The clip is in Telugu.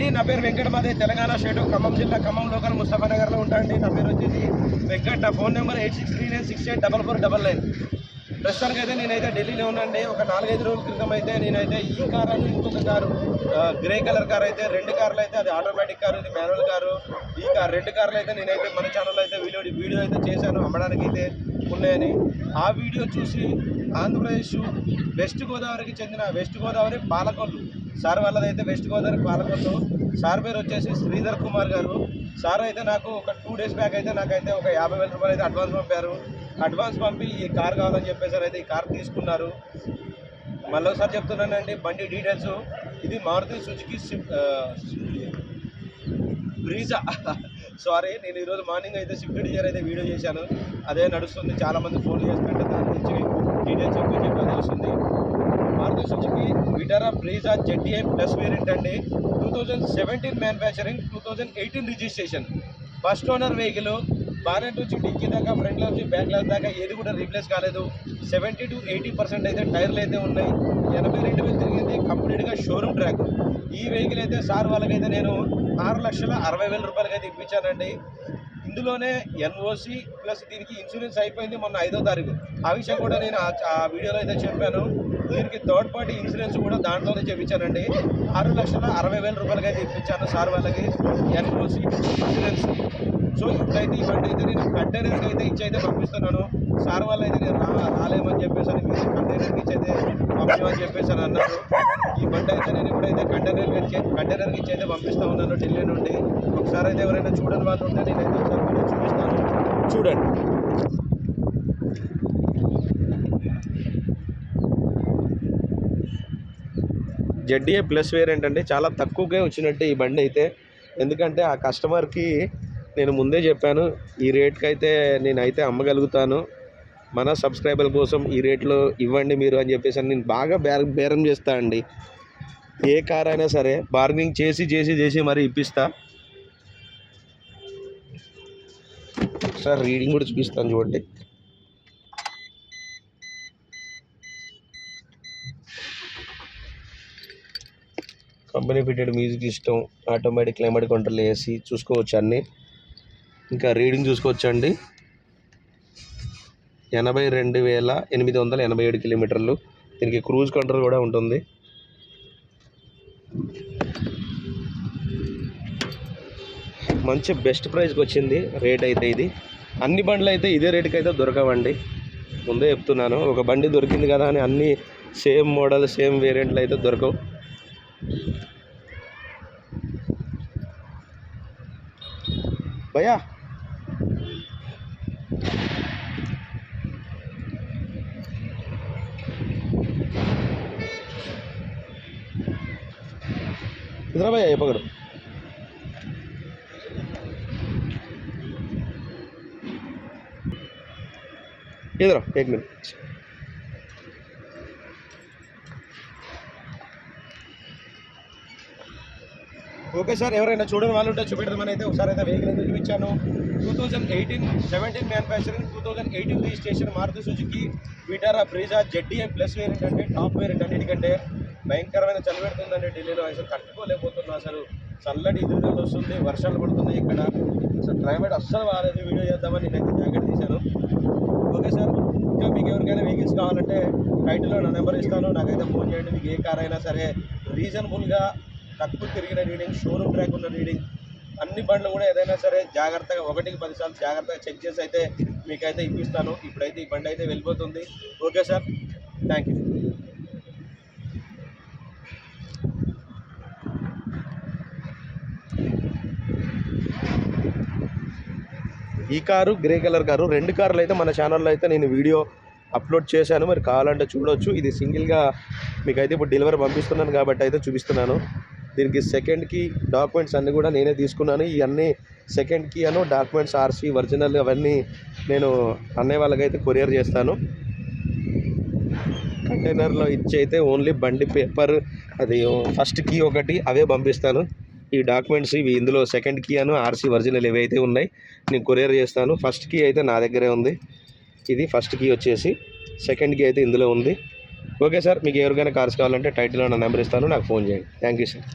అండి. నా పేరు వెంకటమాదే తెలంగాణ స్టేట్ ఖమ్మం జిల్లా ఖమ్మం లోకల్ ముస్తఫా నగర్లో ఉంటా అండి. నా పేరు వచ్చేసి వెంకట్. నా phone number eight six three nine six eight double four double nine. ప్రస్తుతానికి అయితే నేనైతే ఢిల్లీలో ఉన్నాండి ఒక నాలుగైదు రోజుల క్రితం అయితే నేనైతే ఈ కార్ అని ఇంకొక కారు గ్రే కలర్ కార్ అయితే రెండు కార్లు అయితే అది ఆటోమేటిక్ కారు ఇది మాన్యువల్ కారు. ఈ కార్ రెండు కార్లు అయితే నేనైతే మన ఛానల్లో అయితే వీడియో వీడియో అయితే చేశాను అమ్మడానికి అయితే ఉన్నాయని. ఆ వీడియో చూసి ఆంధ్రప్రదేశ్ వెస్ట్ గోదావరికి చెందిన వెస్ట్ గోదావరి పాలకొల్లు. సార్ వాళ్ళదైతే వెస్ట్ గోదావరి పాలకొల్లు. సార్ పేరు వచ్చేసి శ్రీధర్ కుమార్ గారు. సార్ అయితే నాకు ఒక టూ డేస్ బ్యాక్ అయితే నాకైతే ఒక యాభై వేల రూపాయలు అయితే అడ్వాన్స్ పంపారు. అడ్వాన్స్ పంపి ఈ కార్ కావాలని చెప్పేసి అయితే ఈ కార్ తీసుకున్నారు. మళ్ళీ ఒకసారి చెప్తున్నానండి బండి డీటెయిల్స్ ఇది Maruti Suzuki Swift Brezza. Sorry నేను ఈరోజు మార్నింగ్ అయితే స్విఫ్ట్ డిజైర్ అయితే వీడియో చేశాను. అదే నడుస్తుంది. చాలామంది ఫోన్ చేస్తుంటే దాని గురించి డీటెయిల్స్ ఎక్కువ చెప్పి తెలుస్తుంది Maruti Suzuki Vitara Brezza ZDI plus variant అండి. Two thousand seventeen manufacturing two thousand eighteen registration first owner vehicle bonnet నుంచి డిక్కీ దాకా ఫ్రంట్ నుంచి బ్యాక్ గ్లాస్ దాకా ఏది కూడా రీప్లేస్ కాలేదు. సెవెంటీ టు ఎయిటీ పర్సెంట్ అయితే టైర్లు అయితే ఉన్నాయి. ఎనభై రెండు వేలు తిరిగింది కంప్లీట్గా షోరూమ్ ట్రాక్ ఈ వెహికల్ అయితే సార్ వాళ్ళకైతే నేను ఆరు లక్షల అరవై వేల రూపాయలకి అయితే ఇప్పించానండి. ఇందులోనే ఎన్ఓసి ప్లస్ దీనికి ఇన్సూరెన్స్ అయిపోయింది మొన్న ఐదో తారీఖు. ఆ విషయం కూడా నేను ఆ- వీడియోలో అయితే చెప్పాను. దీనికి థర్డ్ పార్టీ ఇన్సూరెన్స్ కూడా దాంట్లోనే చెప్పించానండి ఆరు లక్షల అరవై వేల రూపాయలకి అయితే ఇప్పించాను సార్ వాళ్ళకి ఎన్ఓసి ఇన్సూరెన్స్ అయితే ఈ బండి అయితే నేను కంటైనర్కి అయితే ఇచ్చి అయితే పంపిస్తున్నాను. సార్ వాళ్ళు అయితే నేను రా రాలేమని చెప్పేసి అని మీరు కంటైనర్కి ఇచ్చి అయితే పంపించమని చెప్పేసి అని అన్నారు. ఈ బండి అయితే నేను ఇప్పుడైతే కంటైనర్కి కంటైనర్కి ఇచ్చి అయితే పంపిస్తా ఉన్నాను ఢిల్లీ నుండి. ఒకసారి అయితే ఎవరైనా చూడని వాళ్ళు ఉంటే నేనైతే ఒకసారి మళ్ళీ చూపిస్తాను. చూడండి. జెడ్డీఏ ప్లస్ వేరియంట్ అంటే చాలా తక్కువగా వచ్చినట్టు ఈ బండి అయితే. ఎందుకంటే ఆ కస్టమర్కి నేను ముందే చెప్పాను ఈ రేట్కి అయితే నేనైతే అమ్మగలుగుతాను. మన సబ్స్క్రైబర్ కోసం ఈ రేట్లో ఇవ్వండి మీరు అని చెప్పేసి నేను బాగా బేర బేరం చేస్తా అండి. ఏ కార్ అయినా సరే బార్గెనింగ్ చేసి చేసి చేసి మరి ఇప్పిస్తా. సార్ రీడింగ్ కూడా చూపిస్తాను చూడండి. కంపెనీ ఫిటెడ్ మ్యూజిక్ ఇష్టం ఆటోమేటిక్ క్లైమేట్ కంట్రోల్ ఏసీ చూసుకోవచ్చు అన్నీ. ఇంకా రీడింగ్ చూసుకోవచ్చండి. ఎనభై రెండు వేల ఎనిమిది వందల ఎనభై ఏడు కిలోమీటర్లు. దీనికి క్రూజ్ కంట్రోల్ కూడా ఉంటుంది. మంచి బెస్ట్ ప్రైస్కి వచ్చింది రేట్ అయితే ఇది. అన్ని బండ్లు అయితే ఇదే రేటుకి అయితే దొరకవండి. ముందే చెప్తున్నాను ఒక బండి దొరికింది కదా అని అన్ని సేమ్ మోడల్ సేమ్ వేరియంట్లు అయితే దొరకవు. భయ్యా ఇద్దరాబాయ్ చెప్పగడు ఎదురా ఎయిట్ మినిట్స్ ఓకే సార్ ఎవరైనా చూడని వాళ్ళు ఉంటే చూపెట్టమని అయితే ఒకసారి అయితే వెహికల్ అయితే చూపించాను. Two thousand eighteen seventeen manufacturing two thousand eighteen registration Maruti Suzuki Vitara Brezza ZDA plus variant అంటే టాప్ వేరియంట్ అన్నిటికంటే భయంకరమైన చలి పెడుతుందండి ఢిల్లీలో. అసలు తట్టుకోలేకపోతున్నా అసలు చల్లటి ఎదురుగాలు వస్తుంది వర్షాలు పడుతున్నాయి ఇక్కడ. అసలు క్లైమేట్ అస్సలు బాగాలేదు వీడియో చేద్దామని నేనైతే జాకెట్ తీశాను. ఓకే సార్ ఇంకా మీకు ఎవరికైనా వెహికల్స్ కావాలంటే టైటిల్లో నా నెంబర్ ఇస్తాను. నాకైతే ఫోన్ చేయండి. మీకు ఏ కార్ అయినా సరే రీజనబుల్గా తక్కువ తిరిగిన రీడింగ్ షోరూమ్ ట్రాక్ ఉన్న రీడింగ్ అన్ని బండ్లు కూడా ఏదైనా సరే జాగ్రత్తగా ఒకటికి పదిసార్లు జాగ్రత్తగా చెక్ చేసి అయితే మీకైతే ఇప్పిస్తాను. ఇప్పుడైతే ఈ బండి అయితే వెళ్ళిపోతుంది. ఓకే సార్ థ్యాంక్ యూ ఈ కారు గ్రే కలర్ కారు. రెండు కార్లు అయితే మన ఛానల్లో అయితే నేను వీడియో అప్లోడ్ చేశాను. మరి కావాలంటే చూడొచ్చు. ఇది సింగిల్గా మీకైతే ఇప్పుడు డెలివరీ పంపిస్తున్నాను కాబట్టి అయితే చూపిస్తున్నాను. దీనికి సెకండ్కి డాక్యుమెంట్స్ అన్నీ కూడా నేనే తీసుకున్నాను. ఇవన్నీ సెకండ్కి అను డాక్యుమెంట్స్ ఆర్సీ ఒరిజినల్ అవన్నీ నేను అన్నయ్య వాళ్ళకైతే కొరియర్ చేస్తాను. కంటైనర్లో ఇచ్చి అయితే ఓన్లీ బండి పేపర్ అది ఫస్ట్ కీ ఒకటి అవే పంపిస్తాను. ఈ డాక్యుమెంట్స్ ఇవి ఇందులో సెకండ్ కీ అను ఆర్సీ ఒరిజినల్ ఏవైతే ఉన్నాయి నేను కొరియర్ చేస్తాను. ఫస్ట్ కీ అయితే నా దగ్గరే ఉంది. ఇది ఫస్ట్ కీ వచ్చేసి సెకండ్ కీ అయితే ఇందులో ఉంది. ఓకే సార్ మీకు ఎవరికైనా కార్స్ కావాలంటే టైటిల్లో నా నెంబర్ ఇస్తాను. నాకు ఫోన్ చేయండి. Thank you sir